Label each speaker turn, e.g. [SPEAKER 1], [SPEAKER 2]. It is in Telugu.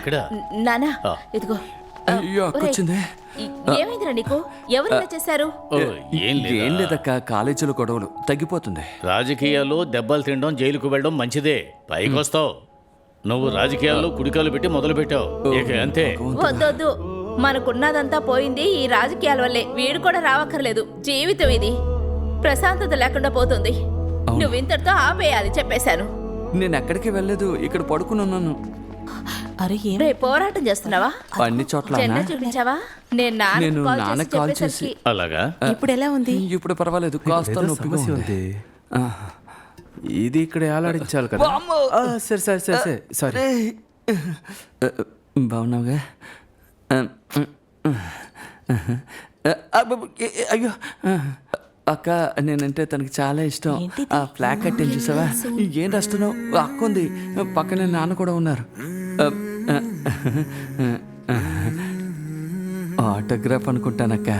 [SPEAKER 1] ఎక్కడ?
[SPEAKER 2] నానా. ఇదిగో.
[SPEAKER 3] అయ్యో
[SPEAKER 2] ఏమైందిరా నీకు? ఎవరు ఇలా చేశారు?
[SPEAKER 1] ఏం
[SPEAKER 3] ఏం
[SPEAKER 1] లేదా?
[SPEAKER 3] లేదక్క కాలేజీలో గొడవలు తగ్గిపోతుంది.
[SPEAKER 1] రాజకీయాల్లో దెబ్బలు తినడం జైలుకు వెళ్ళడం మంచిదే. పైకి వస్తావు. నువ్వు రాజకీయాల్లో కుడికాలు పెట్టి మొదలు పెట్టావు ఇక అంతే.
[SPEAKER 2] వద్దొద్దు మనకున్నదంతా పోయింది ఈ రాజకీయాల వల్లే. వీడు కూడా రావక్కర్లేదు. జీవితం ఇది. ప్రశాంతత లేకుండా పోతుంది. నువ్వు ఇంతటితో ఆపేయాలి చెప్పేశాను.
[SPEAKER 3] నేను ఎక్కడికి వెళ్ళలేదు. ఇక్కడ పడుకుని ఉన్నాను
[SPEAKER 4] అరే ఏం
[SPEAKER 2] రే పోరాటం చేస్తున్నావా?
[SPEAKER 3] అన్ని చోట్ల
[SPEAKER 2] చూపించావా? నేను నాన్నకు
[SPEAKER 3] నేను
[SPEAKER 2] కాల్
[SPEAKER 3] నాన్నకు
[SPEAKER 2] చేసి
[SPEAKER 3] కాల్
[SPEAKER 1] అలాగా
[SPEAKER 4] ఇప్పుడు ఎలా ఉంది?
[SPEAKER 3] ఇప్పుడు పర్వాలేదు కాస్త నొప్పిగా
[SPEAKER 5] ఉంది.
[SPEAKER 3] ఆ.
[SPEAKER 5] ఇది ఇక్కడ ఏలాడించాలి కదా? ఆ, సరే సరే సరే సరే సారీ.
[SPEAKER 3] బాగున్నావుగా? ఆ, అబ్బబ్బ, ఏ- ఏ- అయ్యో! అక్క నేనంటే తనకి చాలా ఇష్టం. ఆ ఫ్లాగ్ కట్టింది చూసావా? ఏం రాస్తున్నావు? అక్క ఉంది. పక్కనే నాన్న కూడా ఉన్నారు. ఆటోగ్రాఫ్ అనుకుంటానక్క.